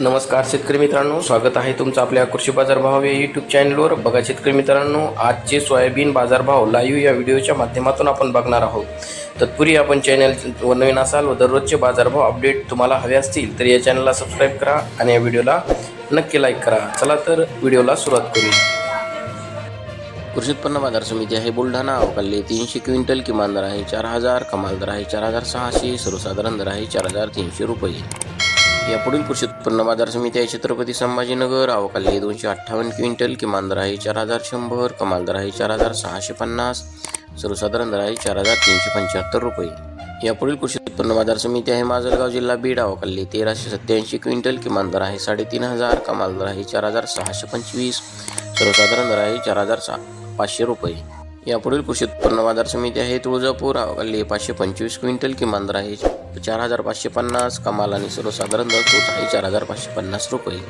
नमस्कार शेतकरी मित्रांनो स्वागत आहे तुमचं आपल्या कृषी बाजारभाव या यूट्यूब चॅनलवर बघा शेतकरी मित्रांनो आजचे सोयाबीन बाजारभाव लाईव्ह या व्हिडिओच्या माध्यमातून आपण बघणार आहोत. तत्पूर्वी आपण चॅनल व नवीन असाल व दररोजचे बाजारभाव अपडेट तुम्हाला हवे असतील तर या चॅनलला सबस्क्राईब करा आणि या व्हिडिओला नक्की लाईक करा. चला तर व्हिडिओला सुरुवात करूया कृषी उत्पन्न बाजार समिती आहे बुलढाणा. अवकाल्ले तीनशे क्विंटल किमान दर आहे चार हजार कमाल दर आहे चार हजार सहाशे सर्वसाधारण दर आहे चार हजार तीनशे रुपये. यापुढील कृषी उत्पन्न बाजार समिती आहे छत्रपती संभाजीनगर अवकाली दोनशे अठ्ठावन्न क्विंटल किमान दर आहे चार हजार शंभर कमाल दर आहे चार हजार सहाशे पन्नास सर्वसाधारण दर आहे चार हजार तीनशे पंच्याहत्तर रुपये. यापुढील कृषी उत्पन्न बाजार समिती आहे माजलगाव जिल्हा बीड आवकाली तेराशे सत्याऐंशी क्विंटल किमान दर आहे साडेतीन हजार कमाल दर आहे चार हजार सहाशे पंचवीस सर्वसाधारण दर आहे चार हजार सहा पाचशे रुपये. यापुढील कृषी उत्पन्न बाजार समिती आहे तुळजापूर आवकाली पाचशे पंचवीस क्विंटल किमान दर आहे चार हजार पाचशे पन्नास कमाल आणि सर्वसाधारण दर तोच आहे चार हजार पाचशे पन्नास रुपये.